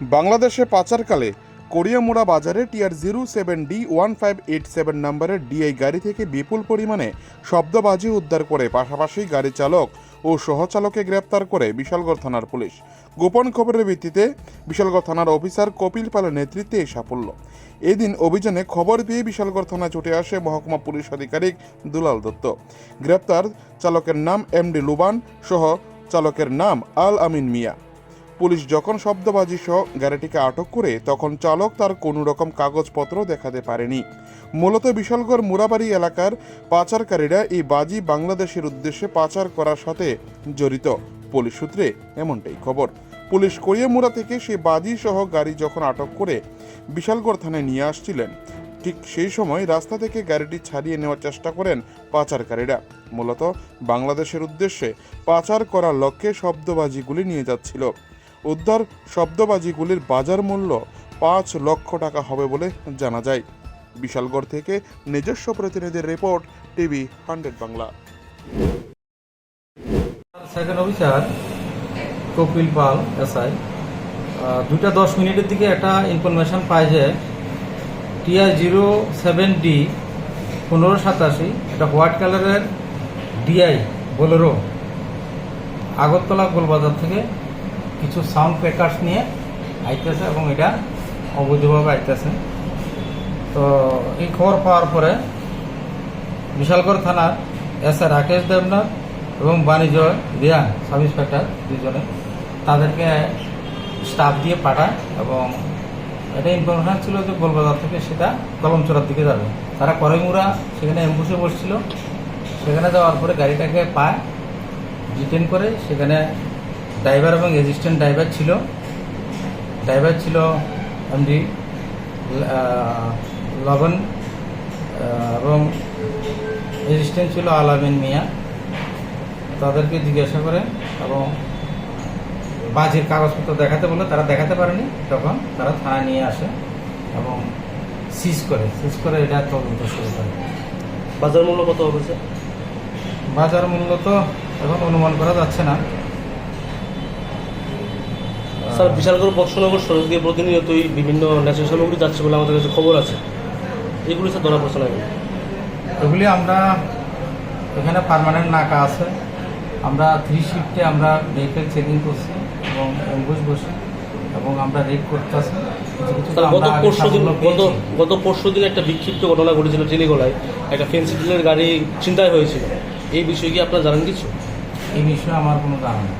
বাংলাদেশে পাচারকালে কোরিয়ামুড়া বাজারে TR zero seven D one five eight seven নম্বরের ডিআই গাড়ি থেকে বিপুল পরিমাণে শব্দবাজি উদ্ধার করে, পাশাপাশি গাড়ি চালক ও সহচালককে গ্রেপ্তার করে বিশালগড় থানার পুলিশ। গোপন খবরের ভিত্তিতে বিশালগড় থানার অফিসার কপিল পালের নেতৃত্বে এই সাফল্য। এদিন অভিযানে খবর পেয়ে বিশালগড় থানায় ছুটে আসে মহকুমা পুলিশ আধিকারিক দুলাল দত্ত। গ্রেপ্তার চালকের নাম এমডি লুবান, সহ চালকের নাম আল আমিন মিয়া। পুলিশ যখন শব্দবাজি সহ গাড়িটিকে আটক করে, তখন চালক তার কোনো রকম কাগজপত্র দেখাতে পারেনি। মূলত বিশালগড় মুরাবাড়ি এলাকার পাচারকারীরা এই বাজি বাংলাদেশের উদ্দেশ্যে পাচার করার সাথে জড়িত। পুলিশ সূত্রে এমনটাই খবর। পুলিশ কোরিয়ামুড়া থেকে সেই বাজি সহ গাড়ি যখন আটক করে বিশালগড় থানায় নিয়ে আসছিলেন, ঠিক সেই সময় রাস্তা থেকে গাড়িটি ছাড়িয়ে নেওয়ার চেষ্টা করেন পাচারকারীরা। মূলত বাংলাদেশের উদ্দেশ্যে পাচার করার লক্ষ্যে শব্দবাজিগুলি নিয়ে যাচ্ছিল। উদ্ধার শব্দবাজিগুলির বাজার মূল্য পাঁচ লক্ষ টাকা হবে বলে জানা যায়। বিশালগড় থেকে নিজস্ব প্রতিনিধির report, TV hundred Bangla. Second officer Kapil Pal SI দুটা দশ মিনিটের দিকে একটা ইনফরমেশন পায় যে টিআর জিরো সেভেন ডি পনেরো সাতাশি, এটা হোয়াইট কালারের ডিআই বোলেরো আগরতলা গোলবাজার থেকে কিছু সাউন্ড প্যাকার্স নিয়ে আইতেছে এবং এটা অবৈধভাবে আইতেছে। তো এই খবর পাওয়ার পরে বিশালগড় থানার এস আর রাকেশ দেবনাথ এবং বাণিজ্য রিয়ান সাব ইন্সপেক্টর দুজনে তাদেরকে স্টাফ দিয়ে পাঠায় এবং এটা ইনফরমেশন ছিল যে গোলবাজার থেকে সেটা কলমচড়ার দিকে যাবে। তারা করেমুরা, সেখানে অ্যাম্বুসে বসছিল। সেখানে যাওয়ার পরে গাড়িটাকে পায় ডিটেন করে সেখানে ড্রাইভার এবং অ্যাসিস্ট্যান্ট ড্রাইভার ছিল। ড্রাইভার ছিল এমডি লবণ এবং অ্যাসিস্ট্যান্ট ছিল আলামিন মিয়া। তাদেরকে জিজ্ঞাসা করে এবং বাজির কাগজপত্র দেখাতে বলে তারা দেখাতে পারেনি। তখন তারা থানায় নিয়ে আসে এবং সিজ করে। সিজ করে এটা তদন্ত শুরু করে। বাজার মূল্য কত হবে বাজার মূল্য তো এখন অনুমান করা যাচ্ছে না। স্যার বিশালগড় বর্ষনগর সড়ক দিয়ে প্রতিনিয়তই বিভিন্ন ন্যাচারাল সামগ্রী যাচ্ছে বলে আমাদের কাছে খবর আছে। এগুলো স্যার ধরা পড়ছে না এগুলি আমরা এখানে পার্মানেন্ট নাকা আছে। আমরা থ্রি শিফটে আমরা ভেহিকেল চেকিং করছি এবং অ্যাম্বুস বসি এবং আমরা রেড করতেছি গত পরশু দিন গত গত পরশু দিন একটা বিক্ষিপ্ত ঘটনা ঘটেছিল জেলিগোলায় একটা ফেন্সি ডিলের গাড়ি চিন্তায় হয়েছিল। এই বিষয়ে কি আপনারা জানেন কিছু? এই বিষয়ে আমার কোনো ধারণা নেই।